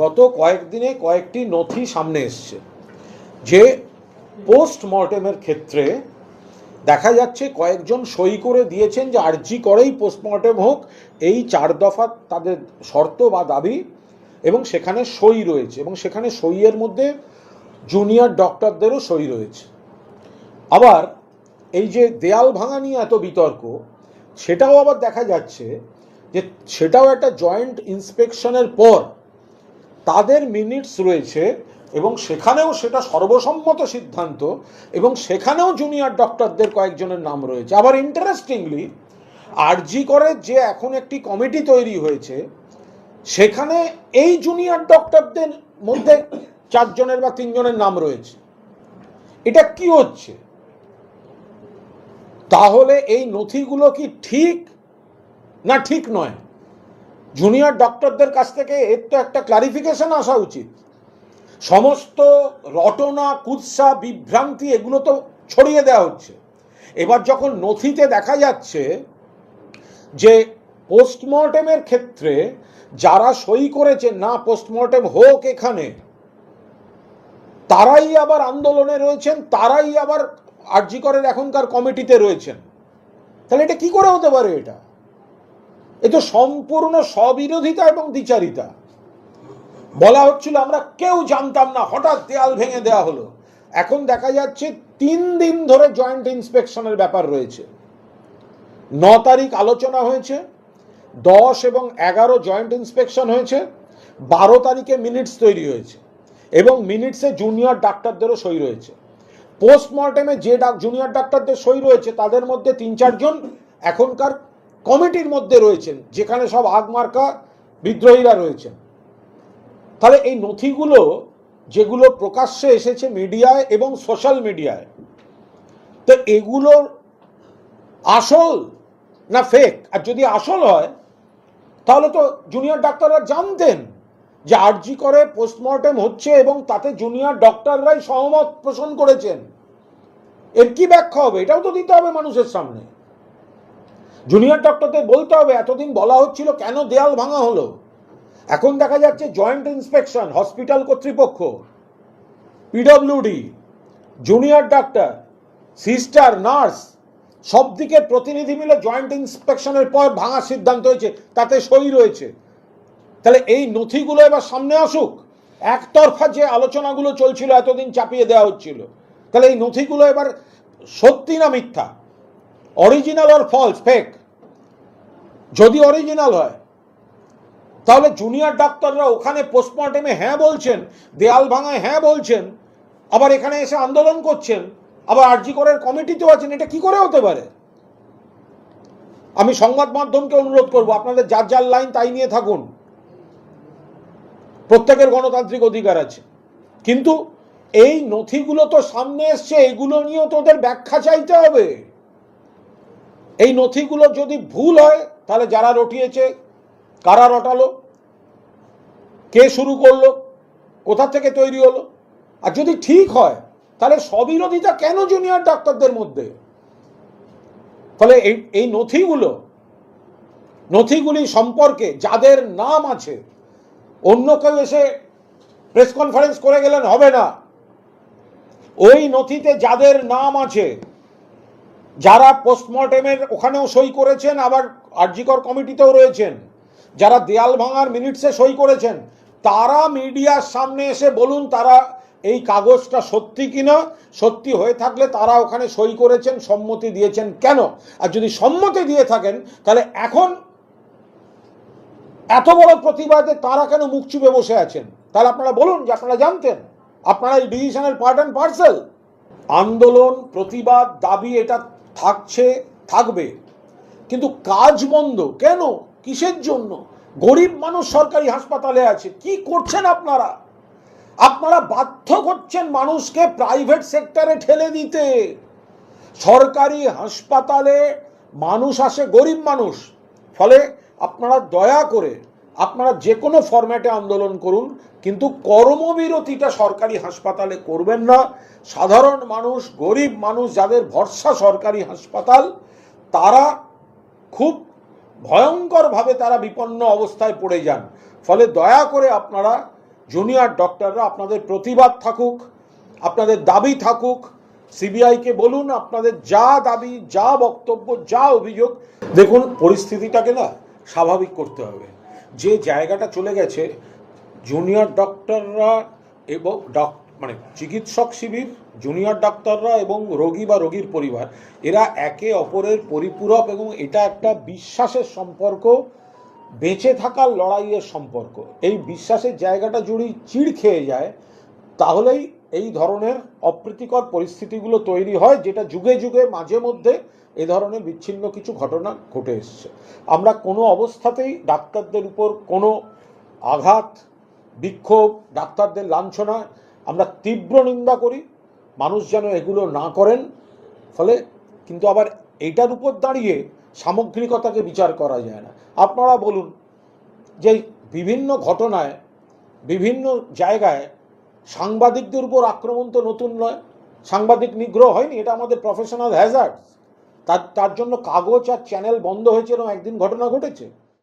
গত কয়েকদিনে কয়েকটি নথি সামনে এসছে। যে পোস্টমর্টেমের ক্ষেত্রে দেখা যাচ্ছে কয়েকজন সই করে দিয়েছেন যে আর্জি করেই পোস্টমর্টেম হোক, এই চার দফা তাদের শর্ত বা দাবি এবং সেখানে সই রয়েছে এবং সেখানে সইয়ের মধ্যে জুনিয়র ডক্টরদেরও সই রয়েছে। আবার এই যে দেয়াল ভাঙা নিয়ে এত বিতর্ক, সেটাও আবার দেখা যাচ্ছে যে সেটাও একটা জয়েন্ট ইন্সপেকশনের পর তাদের মিনিটস রয়েছে এবং সেখানেও সেটা সর্বসম্মত সিদ্ধান্ত এবং সেখানেও জুনিয়র ডক্টরদের কয়েকজনের নাম রয়েছে। আবার ইন্টারেস্টিংলি আরজি করে যে এখন একটি কমিটি তৈরি হয়েছে, সেখানে এই জুনিয়র ডক্টরদের মধ্যে চারজনের বা তিনজনের নাম রয়েছে। এটা কি হচ্ছে? তাহলে এই নথিগুলো কি ঠিক না ঠিক নয়? জুনিয়র ডক্টরদের কাছ থেকে এর তো একটা ক্লারিফিকেশন আসা উচিত। সমস্ত রটনা, কুৎসা, বিভ্রান্তি এগুলো তো ছড়িয়ে দেওয়া হচ্ছে। এবার যখন নথিতে দেখা যাচ্ছে যে পোস্টমর্টেমের ক্ষেত্রে যারা সই করেছে, না পোস্টমর্টেম হোক এখানে, তারাই আবার আন্দোলনে রয়েছেন, তারাই আবার আরজিকরের এখনকার কমিটিতে রয়েছেন। তাহলে এটা কি করে হতে পারে এটা? এ তো সম্পূর্ণ স্ববিরোধিতা এবং দ্বিচারিতা। বলা হচ্ছিল, আমরা কেউ জানতাম না, হঠাৎ দেয়াল ভেঙে দেওয়া হলো। এখন দেখা যাচ্ছে, তিন দিন ধরে জয়েন্ট ইন্সপেকশনের ব্যাপার রয়েছে। ন তারিখ আলোচনা হয়েছে, দশ এবং এগারো জয়েন্ট ইন্সপেকশন হয়েছে, বারো তারিখে মিনিটস তৈরি হয়েছে এবং মিনিটসে জুনিয়র ডাক্তারদেরও সই রয়েছে। পোস্টমর্টেমে যে ডাক জুনিয়র ডাক্তারদের সই রয়েছে, তাদের মধ্যে তিন চারজন এখনকার কমিটির মধ্যে রয়েছেন, যেখানে সব আগমার্কা বিদ্রোহীরা রয়েছেন। তাহলে এই নথিগুলো যেগুলো প্রকাশ্যে এসেছে মিডিয়ায় এবং সোশ্যাল মিডিয়ায়, তো এগুলোর আসল না ফেক আর যদি আসল হয়, তাহলে তো জুনিয়র ডাক্তাররা জানতেন যে আরজি করে পোস্টমর্টেম হচ্ছে এবং তাতে জুনিয়র ডক্টররাই সহমত পোষণ করেছেন। এর কি ব্যাখ্যা হবে? এটাও তো দিতে হবে মানুষের সামনে। জুনিয়র ডক্টরদের বলতে হবে, এতদিন বলা হচ্ছিল কেন দেয়াল ভাঙা হলো? এখন দেখা যাচ্ছে জয়েন্ট ইন্সপেকশন হসপিটাল কর্তৃপক্ষ। PWD junior doctor sister nurse সব দিকের প্রতিনিধি মিলে জয়েন্ট ইন্সপেকশনের পর ভাঙার সিদ্ধান্ত হয়েছে, তাতে সই রয়েছে। তাহলে এই নথিগুলো এবার সামনে আসুক। একতরফা যে আলোচনাগুলো চলছিল, এতদিন চাপিয়ে দেওয়া হচ্ছিল। তাহলে এই নথিগুলো এবার সত্যি না মিথ্যা? অরিজিনাল আর ফলস ফেক যদি অরিজিনাল হয়, তাহলে জুনিয়র ডাক্তাররা ওখানে পোস্টমর্টেমে হ্যাঁ বলছেন, দেয়াল ভাঙায় হ্যাঁ বলছেন, আবার এখানে এসে আন্দোলন করছেন, আবার আরজি করের কমিটিতেও আছেন, এটা কি করে হতে পারে? আমি সংবাদ মাধ্যমকে অনুরোধ করব, আপনাদের যার যার লাইন তাই নিয়ে থাকুন। প্রত্যেকের গণতান্ত্রিক অধিকার আছে। কিন্তু এই নথিগুলো তো সামনে এসছে, এগুলো নিয়েও তোদের ব্যাখ্যা চাইতে হবে। এই নথিগুলো যদি ভুল হয়, তাহলে যারা রটিয়েছে, কারা রটালো, কে শুরু করল, কোথা থেকে তৈরি হলো, আর যদি ঠিক হয়, তাহলে স্ববিরোধিতা কেন জুনিয়র ডাক্তারদের মধ্যে? ফলে এই এই নথিগুলো, নথিগুলি সম্পর্কে যাদের নাম আছে, অন্য কেউ এসে প্রেস কনফারেন্স করে গেলেন হবে না। ওই নথিতে যাদের নাম আছে যারা পোস্টমর্টেমের ওখানেও সই করেছেন, আবার আরজিকর কমিটিতেও রয়েছেন, যারা দেয়াল ভাঙার মিনিটসে সই করেছেন, তারা মিডিয়ার সামনে এসে বলুন তারা এই কাগজটা সত্যি কিনা, সত্যি হয়ে থাকলে তারা ওখানে সই করেছেন, সম্মতি দিয়েছেন কেন? আর যদি সম্মতি দিয়ে থাকেন, তাহলে এখন এত বড় প্রতিবাদে তারা কেন মুখ চুপে বসে আছেন? তাহলে আপনারা বলুন যে আপনারা জানতেন, আপনারা এই ডিসিশনের পার্ট অ্যান্ড পার্সেল আন্দোলন, প্রতিবাদ, দাবি, এটা থাকছে, থাকবে। কিন্তু কাজ বন্ধ। কেন? কিসের জন্য? গরিব মানুষ সরকারি হাসপাতালে আছে। কি করছেন আপনারা? আপনারা বাধ্য করছেন মানুষকে প্রাইভেট সেক্টরে ঠেলে দিতে। সরকারি হাসপাতালে মানুষ আসে, গরিব মানুষ। ফলে আপনারা দয়া করে আপনারা যে কোনো ফরম্যাটে আন্দোলন করুন, কিন্তু কর্মবিরতিটা সরকারি হাসপাতালে করবেন না। সাধারণ মানুষ, গরিব মানুষ যাদের ভরসা সরকারি হাসপাতাল, তারা খুব ভয়ঙ্করভাবে তারা বিপন্ন অবস্থায় পড়ে যান। ফলে দয়া করে আপনারা জুনিয়র ডক্টররা আপনাদের প্রতিবাদ থাকুক, আপনাদের দাবি থাকুক সিবিআইকে বলুন আপনাদের যা দাবি, যা বক্তব্য, যা অভিযোগ, দেখুন পরিস্থিতিটাকে না স্বাভাবিক করতে হবে। যে জায়গাটা চলে গেছে জুনিয়র ডক্টররা এবং ডক মানে চিকিৎসক শিবির জুনিয়র ডাক্তাররা এবং রোগী বা রোগীর পরিবার, এরা একে অপরের পরিপূরক এবং এটা একটা বিশ্বাসের সম্পর্ক, বেঁচে থাকার লড়াইয়ের সম্পর্ক। এই বিশ্বাসের জায়গাটা যদি চিড় খেয়ে যায়, তাহলেই এই ধরনের অপ্রীতিকর পরিস্থিতিগুলো তৈরি হয়, যেটা যুগে যুগে মাঝে মধ্যে এ ধরনের বিচ্ছিন্ন কিছু ঘটনা ঘটে এসছে। আমরা কোনো অবস্থাতেই ডাক্তারদের উপর কোনো আঘাত, বিক্ষোভ, ডাক্তারদের লাঞ্ছনা আমরা তীব্র নিন্দা করি, মানুষ যেন এগুলো না করেন। ফলে কিন্তু আবার এইটার উপর দাঁড়িয়ে সামগ্রিকতাকে বিচার করা যায় না। আপনারা বলুন যে বিভিন্ন ঘটনায়, বিভিন্ন জায়গায় সাংবাদিকদের উপর আক্রমণ তো নতুন নয়। সাংবাদিক নিগ্রহ হয়নি, এটা আমাদের প্রফেশনাল হ্যাজার্ড তার তার জন্য কাগজ আর চ্যানেল বন্ধ হয়েছে এরকম একদিন ঘটনা ঘটেছে।